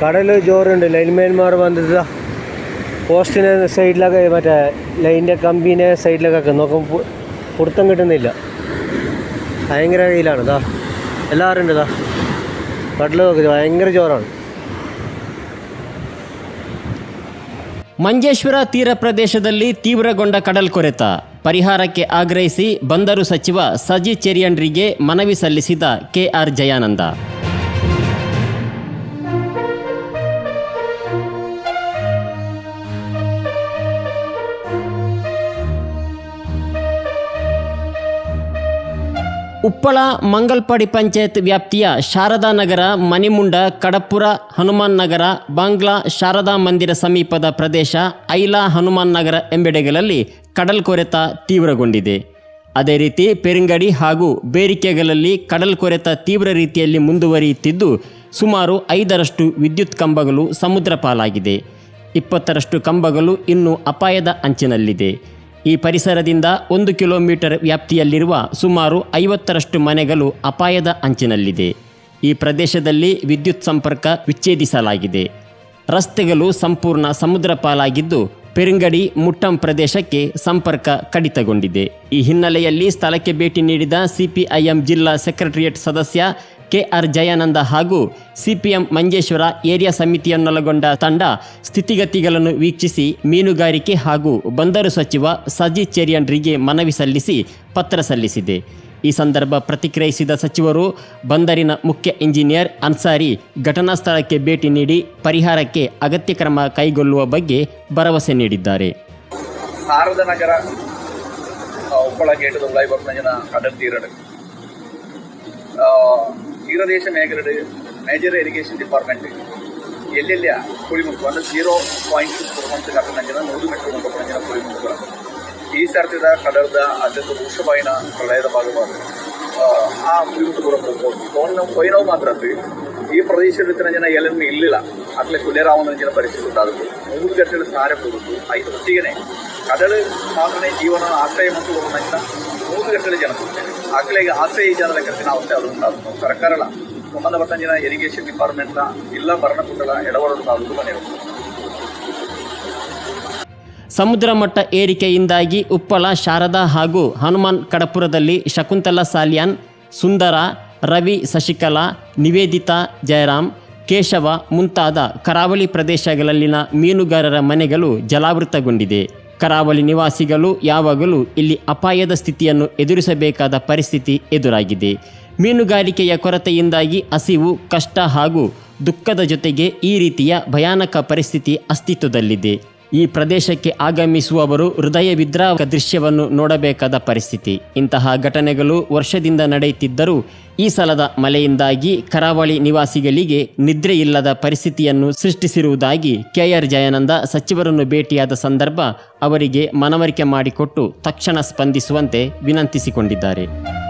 കടൽ ജോറുണ്ട് ലൈൻമാൻമാർ വന്നിട്ട് പോസ്റ്റിന് സൈഡിലൊക്കെ മറ്റേ ലൈനിൻ്റെ കമ്പീനെ സൈഡിലൊക്കെ നോക്കുമ്പോൾ പിടുത്തം കിട്ടുന്നില്ല ഭയങ്കര വെയിലാണ് ഇതാ എല്ലാവരും ഉണ്ട് ഇതാ കടൽ നോക്കി ഭയങ്കര ജോറാണ് ಮಂಜೇಶ್ವರ ತೀರ ಪ್ರದೇಶದಲ್ಲಿ ತೀವ್ರಗೊಂಡ ಕಡಲ್ಕೊರೆತ ಪರಿಹಾರಕ್ಕೆ ಆಗ್ರಹಿಸಿ ಬಂದರು ಸಚಿವ ಸಜಿ ಚೆರಿಯನ್ರಿಗೆ ಮನವಿ ಸಲ್ಲಿಸಿದ ಕೆಆರ್ ಜಯಾನಂದ ಉಪ್ಪಳ ಮಂಗಲ್ಪಾಡಿ ಪಂಚಾಯತ್ ವ್ಯಾಪ್ತಿಯ ಶಾರದಾ ನಗರ ಮನಿಮುಂಡ ಕಡಪುರ, ಹನುಮಾನ್ ನಗರ, ಬಾಂಗ್ಲಾ ಶಾರದಾ ಮಂದಿರ ಸಮೀಪದ ಪ್ರದೇಶ ಐಲಾ ಹನುಮಾನ್ ನಗರ ಎಂಬೆಡೆಗಳಲ್ಲಿ ಕಡಲ್ಕೊರೆತ ತೀವ್ರಗೊಂಡಿದೆ. ಅದೇ ರೀತಿ ಪೆರಿಂಗಡಿ ಹಾಗೂ ಬೇರಿಕೆಗಳಲ್ಲಿ ಕಡಲ್ಕೊರೆತ ತೀವ್ರ ರೀತಿಯಲ್ಲಿ ಮುಂದುವರಿಯುತ್ತಿದ್ದು, ಸುಮಾರು ಐದರಷ್ಟು ವಿದ್ಯುತ್ ಕಂಬಗಳು ಸಮುದ್ರ ಪಾಲಾಗಿದೆ. ಇಪ್ಪತ್ತರಷ್ಟು ಕಂಬಗಳು ಇನ್ನೂ ಅಪಾಯದ ಅಂಚಿನಲ್ಲಿದೆ. ಈ ಪರಿಸರದಿಂದ ಒಂದು ಕಿಲೋಮೀಟರ್ ವ್ಯಾಪ್ತಿಯಲ್ಲಿರುವ ಸುಮಾರು ಐವತ್ತರಷ್ಟು ಮನೆಗಳು ಅಪಾಯದ ಅಂಚಿನಲ್ಲಿದೆ. ಈ ಪ್ರದೇಶದಲ್ಲಿ ವಿದ್ಯುತ್ ಸಂಪರ್ಕ ವಿಚ್ಛೇದಿಸಲಾಗಿದೆ. ರಸ್ತೆಗಳು ಸಂಪೂರ್ಣ ಸಮುದ್ರ ಪಾಲಾಗಿದ್ದು, ಪೆರುಂಗಡಿ ಮುಟ್ಟಂ ಪ್ರದೇಶಕ್ಕೆ ಸಂಪರ್ಕ ಕಡಿತಗೊಂಡಿದೆ. ಈ ಹಿನ್ನೆಲೆಯಲ್ಲಿ ಸ್ಥಳಕ್ಕೆ ಭೇಟಿ ನೀಡಿದ ಸಿಪಿಐಎಂ ಜಿಲ್ಲಾ ಸೆಕ್ರೆಟರಿಯೇಟ್ ಸದಸ್ಯ ಕೆಆರ್ ಜಯಾನಂದ ಹಾಗೂ ಸಿಪಿಎಂ ಮಂಜೇಶ್ವರ ಏರಿಯಾ ಸಮಿತಿಯನ್ನೊಳಗೊಂಡ ತಂಡ ಸ್ಥಿತಿಗತಿಗಳನ್ನು ವೀಕ್ಷಿಸಿ ಮೀನುಗಾರಿಕೆ ಹಾಗೂ ಬಂದರು ಸಚಿವ ಸಜಿ ಚೆರಿಯನ್ರಿಗೆ ಮನವಿ ಸಲ್ಲಿಸಿ ಪತ್ರ ಸಲ್ಲಿಸಿದೆ. ಈ ಸಂದರ್ಭ ಪ್ರತಿಕ್ರಿಯಿಸಿದ ಸಚಿವರು, ಬಂದರಿನ ಮುಖ್ಯ ಇಂಜಿನಿಯರ್ ಅನ್ಸಾರಿ ಘಟನಾ ಸ್ಥಳಕ್ಕೆ ಭೇಟಿ ನೀಡಿ ಪರಿಹಾರಕ್ಕೆ ಅಗತ್ಯ ಕ್ರಮ ಕೈಗೊಳ್ಳುವ ಬಗ್ಗೆ ಭರವಸೆ ನೀಡಿದ್ದಾರೆ. ಸಾರದನಗರ ಉಪ್ಪಳ ಗೇಟ್ ಜನ തീരദേശ മേഖലയുടെ മേജർ ഇറിഗേഷൻ ഡിപ്പാർട്ട്മെന്റ് ಎಲ್ಲೆಲ್ಲ ಕುಳಿಮುಖ ಅಂದ್ರೆ ಜೀರೋ ಪಾಯಿಂಟ್ ಸಿಕ್ಸ್ ಪರ್ಸೆಂಟ್ ಕಟ್ಟಣಂಜಿನ ನೂರು ಮೀಟರ್ ಮುಖ ಪಡಂಜಿನ ಕುಳಿಮುಖ ಈ ಸರ್ತಿದ ಕಡಲದ ಅತ್ಯಂತ ರೂಕ್ಷವಾಯಿನ ಪ್ರಳಯದ ಭಾಗವಾದ ಆ ಕುಳಿಮುಖ ದೂರ ಹೋಗ್ಬೋದು ಪೊಯ್ನವು ಮಾತ್ರ ಅದು ಈ ಪ್ರದೇಶದ ಜನ ಎಲ್ಲನ್ನು ಇಲ್ಲಿಲ್ಲ ಅಟ್ಲೆ ಕುಲೇರಾವನ ಜನ ಪರಿಸ್ಥಿತಿ ಉಂಟಾದದ್ದು ಮೂರು ಗಂಟೆಗಳ ಸಾರೆ ಹೋಗುದು ಐದು ಹೊತ್ತಿಗೆನೆ ಕಡಲು ಮಾತ್ರನೇ ಜೀವನ ಆಶ್ರಯ ಮತ್ತು ಹೋಗೋಣ ಮೂರು ಗಂಟೆಗಳ ಜನ ಆಸೆ ಈ ಜನರ ಕಟ್ಟಿನ ಅವಸ್ಥೆ ಅದು ಉಂಟಾದ್ರು ಸರ್ಕಾರಲ ಸಂಬಂಧಪಟ್ಟ ಜನ ಇರಿಗೇಷನ್ ಡಿಪಾರ್ಟ್ಮೆಂಟ್ನ ಇಲ್ಲ ಭರಣಕೂಟಲ ತಾಲೂಕು ಮನೆಯವರು ಸಮುದ್ರ ಮಟ್ಟ ಏರಿಕೆಯಿಂದಾಗಿ ಉಪ್ಪಳ, ಶಾರದಾ ಹಾಗೂ ಹನುಮಾನ್ ಕಡಪುರದಲ್ಲಿ ಶಕುಂತಲಾ ಸಾಲಿಯಾನ್, ಸುಂದರ, ರವಿ, ಶಶಿಕಲಾ, ನಿವೇದಿತಾ ಜಯರಾಮ್ ಕೇಶವ ಮುಂತಾದ ಕರಾವಳಿ ಪ್ರದೇಶಗಳಲ್ಲಿನ ಮೀನುಗಾರರ ಮನೆಗಳು ಜಲಾವೃತಗೊಂಡಿದೆ. ಕರಾವಳಿ ನಿವಾಸಿಗಳು ಯಾವಾಗಲೂ ಇಲ್ಲಿ ಅಪಾಯದ ಸ್ಥಿತಿಯನ್ನು ಎದುರಿಸಬೇಕಾದ ಪರಿಸ್ಥಿತಿ ಎದುರಾಗಿದೆ. ಮೀನುಗಾರಿಕೆಯ ಕೊರತೆಯಿಂದಾಗಿ ಹಸಿವು, ಕಷ್ಟ ಹಾಗೂ ದುಃಖದ ಜೊತೆಗೆ ಈ ರೀತಿಯ ಭಯಾನಕ ಪರಿಸ್ಥಿತಿ ಅಸ್ತಿತ್ವದಲ್ಲಿದೆ. ಈ ಪ್ರದೇಶಕ್ಕೆ ಆಗಮಿಸುವವರು ಹೃದಯ ವಿದ್ರಾವಕ ದೃಶ್ಯವನ್ನು ನೋಡಬೇಕಾದ ಪರಿಸ್ಥಿತಿ. ಇಂತಹ ಘಟನೆಗಳು ವರ್ಷದಿಂದ ನಡೆಯುತ್ತಿದ್ದರೂ ಈ ಸಲದ ಮಳೆಯಿಂದಾಗಿ ಕರಾವಳಿ ನಿವಾಸಿಗಳಿಗೆ ನಿದ್ರೆ ಇಲ್ಲದ ಪರಿಸ್ಥಿತಿಯನ್ನು ಸೃಷ್ಟಿಸಿರುವುದಾಗಿ ಕೆಆರ್ ಜಯಾನಂದ ಸಚಿವರನ್ನು ಭೇಟಿಯಾದ ಸಂದರ್ಭ ಅವರಿಗೆ ಮನವರಿಕೆ ಮಾಡಿಕೊಟ್ಟು ತಕ್ಷಣ ಸ್ಪಂದಿಸುವಂತೆ ವಿನಂತಿಸಿಕೊಂಡಿದ್ದಾರೆ.